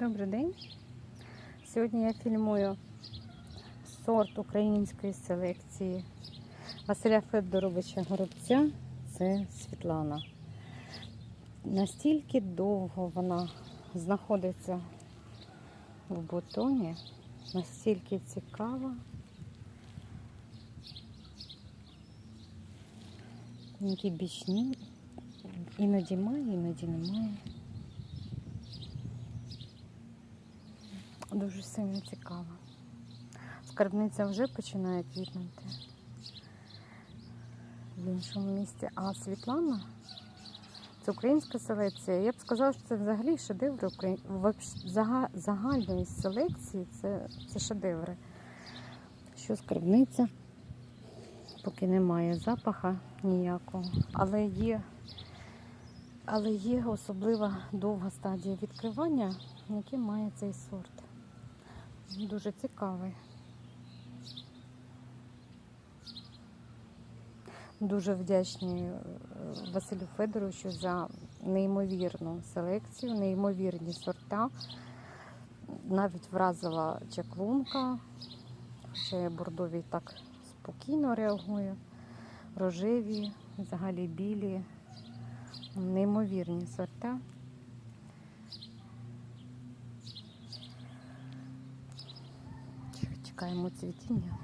Добрий день. Сьогодні я фільмую сорт української селекції Василя Федоровича Горобця. Це Світлана. Настільки довго вона знаходиться в бутоні, настільки цікава. Які бічні, іноді має, іноді немає. Дуже сильно цікаво. Скарбниця вже починає квітнути в іншому місці. А Світлана це українська селекція. Я б сказала, що це взагалі шедеври загальної селекції. Це, це шедеври. Що скарбниця, поки немає запаха ніякого, але є, але є особлива довга стадія відкривання, який має цей сорт. Дуже цікавий. Дуже вдячні е, Василю Федоровичу за неймовірну селекцію, неймовірні сорта. Навіть вразила чаклунка, хоча я бордові так спокійно реагую. Рожеві, взагалі білі, неймовірні сорта. Чекаємо цвітіння.